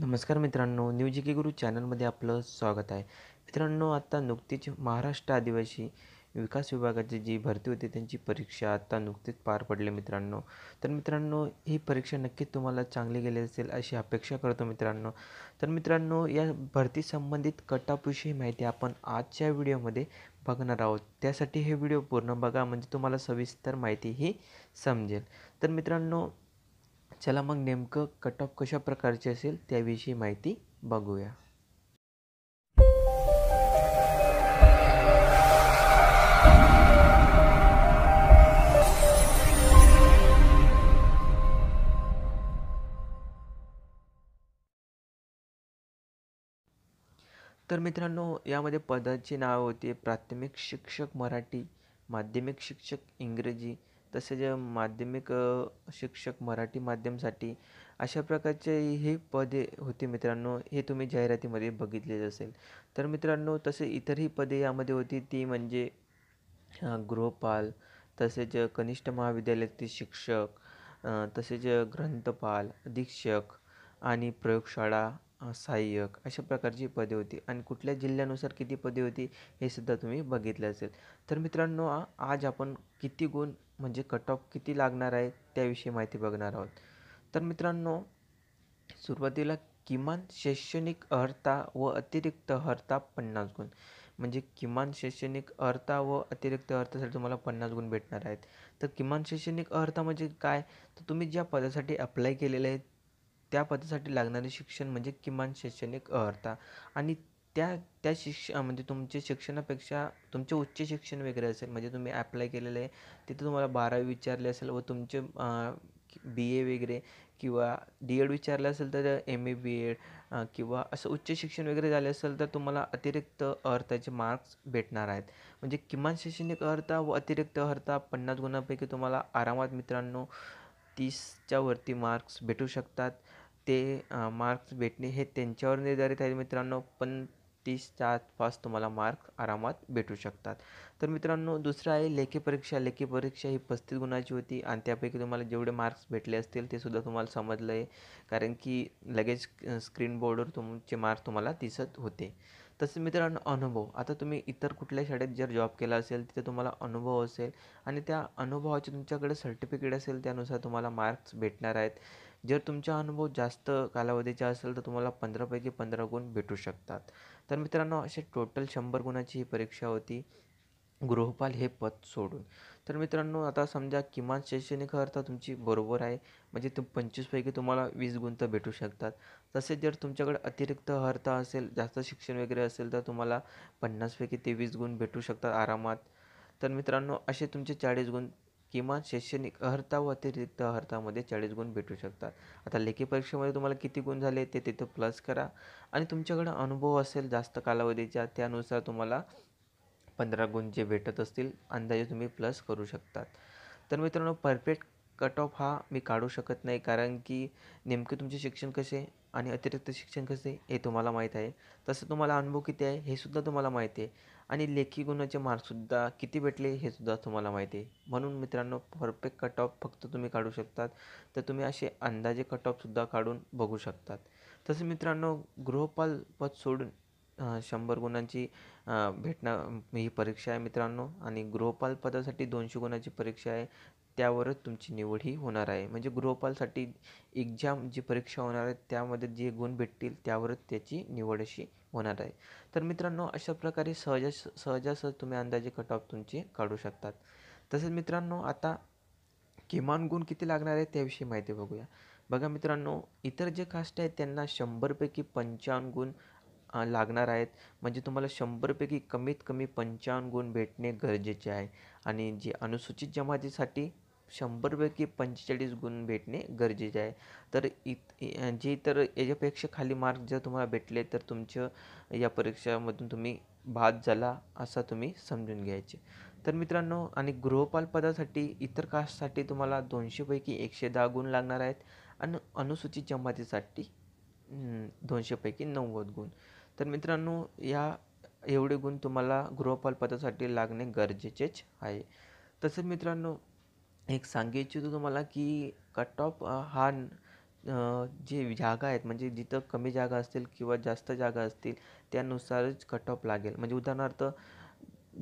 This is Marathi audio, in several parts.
नमस्कार मित्रांनो न्यू जी के गुरु चॅनलमध्ये आपलं स्वागत आहे. मित्रांनो आत्ता नुकतीच महाराष्ट्र आदिवासी विकास विभागाची जी भरती होती त्यांची परीक्षा आत्ता नुकतीच पार पडली मित्रांनो. तर मित्रांनो ही परीक्षा नक्कीच तुम्हाला चांगली गेली असेल अशी अपेक्षा करतो मित्रांनो. तर मित्रांनो या भरती संबंधित कटापविषयी माहिती आपण आजच्या व्हिडिओमध्ये बघणार आहोत. त्यासाठी हे व्हिडिओ पूर्ण बघा म्हणजे तुम्हाला सविस्तर माहिती ही समजेल. तर मित्रांनो चला मग नेमकं कट ऑफ कशा प्रकारचे असेल त्याविषयी माहिती बघूया. तर मित्रांनो यामध्ये पदाची नावं होती प्राथमिक शिक्षक मराठी माध्यमिक शिक्षक इंग्रजी तसेच माध्यमिक शिक्षक मराठी माध्यमसाठी अशा प्रकारचे हे पदे होती मित्रांनो हे तुम्ही जाहिरातीमध्ये बघितलेच असेल. तर मित्रांनो तसे इतरही पदे यामध्ये होती ती म्हणजे गृहपाल तसेच कनिष्ठ महाविद्यालयातील शिक्षक तसेच ग्रंथपाल अधीक्षक आणि प्रयोगशाळा सहाय्यक अशा प्रकारची पदे होती. आणि कुठल्या जिल्ह्यानुसार किती पदे होती हे सुद्धा तुम्ही बघितलं असेल. तर मित्रांनो आज आपण किती गुण म्हणजे कट ऑफ किती लागणार आहे त्याविषयी माहिती बघणार आहोत. तर मित्रांनो सुरुवातीला किमान शैक्षणिक अर्हता व अतिरिक्त अर्हता पन्नास गुण. म्हणजे किमान शैक्षणिक अर्हता व अतिरिक्त अर्थासाठी तुम्हाला पन्नास गुण भेटणार आहेत. तर किमान शैक्षणिक अर्हता म्हणजे काय? तर तुम्ही ज्या पदासाठी अप्लाय केलेले आहे त्या पदासाठी लागणारे शिक्षण म्हणजे किमान शैक्षणिक अर्हता. आणि त्या त्या शिक्ष म्हणजे तुमचे शिक्षणापेक्षा तुमचे उच्च शिक्षण वगैरे असेल. म्हणजे तुम्ही ॲप्लाय केलेलं आहे तिथे तुम्हाला बारावी विचारले असेल व तुमचे बी ए वगैरे किंवा डी एड विचारलं असेल तर एम ए बी एड किंवा असं उच्च शिक्षण वगैरे झाले असेल तर तुम्हाला अतिरिक्त अर्थाचे मार्क्स भेटणार आहेत. म्हणजे किमान शैक्षणिक अर्हता व अतिरिक्त अर्हता पन्नास गुणांपैकी तुम्हाला आरामात मित्रांनो तीसच्या वरती मार्क्स भेटू शकतात. ते मार्क्स भेटणे हे त्यांच्यावर निर्धारित आहे मित्रांनो. पण तीसच्या आसपास तुम्हाला मार्क आरामात भेटू शकतात. तर मित्रांनो दुसरं आहे लेखी परीक्षा. लेखी परीक्षा ही पस्तीस गुणाची होती आणि त्यापैकी तुम्हाला जेवढे मार्क्स भेटले असतील ते सुद्धा तुम्हाला समजलं आहे कारण की लगेच स्क्रीन बोर्डवर तुमचे मार्क्स तुम्हाला दिसत होते. तसे मित्रांनो अनुभव. आता तुम्ही इतर कुठल्या शाळेत जर जॉब केला असेल तिथे तुम्हाला अनुभव असेल आणि त्या अनुभवाचे तुमच्याकडे सर्टिफिकेट असेल त्यानुसार तुम्हाला मार्क्स भेटणार आहेत. जर तुमचा अनुभव जास्त कालावधीचा असेल तर तुम्हाला पंधरापैकी पंधरा गुण भेटू शकतात. तर मित्रांनो असे टोटल शंभर गुणाची ही परीक्षा होती. गृहपाल हे पद सोडून. तर मित्रांनो आता समजा किमान शैक्षणिक अर्थ तुमची बरोबर आहे. म्हणजे तुम पंचवीसपैकी तुम्हाला वीस गुण तर भेटू शकतात. तसेच जर तुमच्याकडे अतिरिक्त अर्थ असेल जास्त शिक्षण वगैरे असेल तर तुम्हाला पन्नासपैकी ते वीस गुण भेटू शकतात आरामात. तर मित्रांनो असे तुमचे चाळीस गुण किमान शैक्षणिक अर्हता व अतिरिक्त अर्हतामध्ये चाळीस गुण भेटू शकतात. आता लेखी परीक्षेमध्ये तुम्हाला किती गुण झाले ते तिथं प्लस करा. आणि तुमच्याकडं अनुभव असेल जास्त कालावधीचा त्यानुसार तुम्हाला पंधरा गुण जे भेटत असतील अंदाजे तुम्ही प्लस करू शकतात. तर मित्रांनो परफेक्ट कट ऑफ हा मी काढू शकत नाही कारण की नेमके तुमचे शिक्षण कसे आणि अतिरिक्त शिक्षण कसे हे तुम्हाला माहीत आहे. तसं तुम्हाला अनुभव किती आहे हे सुद्धा तुम्हाला माहिती आहे. आणि लेखी गुणाचे मार्कसुद्धा किती भेटले हे सुद्धा तुम्हाला माहिती आहे. म्हणून मित्रांनो परफेक्ट कट ऑफ फक्त तुम्ही काढू शकतात. तर तुम्ही असे अंदाजे कट ऑफसुद्धा काढून बघू शकतात. तसेच मित्रांनो गृहपाल पद सोडून शंभर गुणांची भेटणार ही परीक्षा आहे मित्रांनो. आणि गृहपाल पदासाठी दोनशे गुणाची परीक्षा आहे. त्यावरच तुमची निवड ही होणार आहे. म्हणजे गृहपालसाठी एक्झाम जी परीक्षा होणार आहे त्यामध्ये जे गुण भेटतील त्यावरच त्याची निवड अशी होणार आहे. तर मित्रांनो अशा प्रकारे सहजा सहजासहज तुम्ही अंदाजे कट ऑफ तुमचे काढू शकतात. तसेच मित्रांनो आता किमान गुण किती लागणार आहे त्याविषयी माहिती बघूया. बघा मित्रांनो इतर जे कास्ट आहेत त्यांना शंभरपैकी पंचावन्न गुण लागणार आहेत. म्हणजे तुम्हाला शंभरपैकी कमीत कमी पंचावन्न गुण भेटणे गरजेचे आहे. आणि जे अनुसूचित जमातीसाठी शंभरपैकी पंचेचाळीस गुण भेटणे गरजेचे आहे. तर इत जे इतर याच्यापेक्षा खाली मार्क जर तुम्हाला भेटले तर तुमचं या परीक्षामधून तुम्ही बाद झाला असा तुम्ही समजून घ्यायचे. तर मित्रांनो आणि गृहपाल पदासाठी इतर कास्टसाठी तुम्हाला दोनशेपैकी एकशे दहा गुण लागणार आहेत आणि अनुसूचित जमातीसाठी दोनशेपैकी नव्वद गुण. तर मित्रांनो या एवढे गुण तुम्हाला गृहपाल पदासाठी लागणे गरजेचेच आहे. तसेच मित्रांनो एक सांगू इच्छितो तुम्हाला की कट ऑफ हा जे जागा आहेत म्हणजे जिथं कमी जागा असतील किंवा जास्त जागा असतील त्यानुसारच कट ऑफ लागेल. म्हणजे उदाहरणार्थ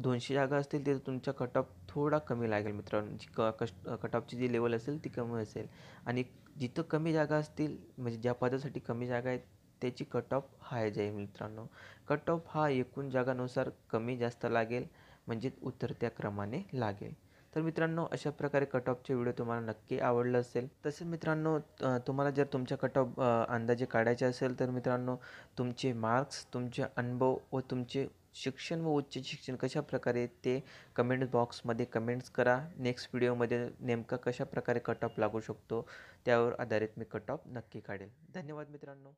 दोनशे जागा असतील तिथं तुमचा कट ऑफ थोडा कमी लागेल मित्रांनो. जी क कश कट ऑफची जी लेवल असेल ती कमी असेल. आणि जिथं कमी जागा असतील म्हणजे ज्या पदासाठी कमी जागा आहेत त्याची कट ऑफ हाय जाईल मित्रांनो. कट ऑफ हा एकूण जागानुसार कमी जास्त लागेल म्हणजे उतरत्या क्रमाने लागेल. तर मित्रांनो अशा प्रकारे कट ऑफचे व्हिडिओ तुम्हाला नक्की आवडलं असेल. तसेच मित्रांनो तुम्हाला जर तुमच्या कट ऑफ अंदाजे काढायचे असेल तर मित्रांनो तुमचे मार्क्स तुमचे अनुभव व तुमचे शिक्षण व उच्च शिक्षण कशा प्रकारे ते कमेंट बॉक्समध्ये कमेंट्स करा. नेक्स्ट व्हिडिओमध्ये नेमका कशा प्रकारे कट ऑफ लागू शकतो त्यावर आधारित मी कट ऑफ नक्की काढेल. धन्यवाद मित्रांनो.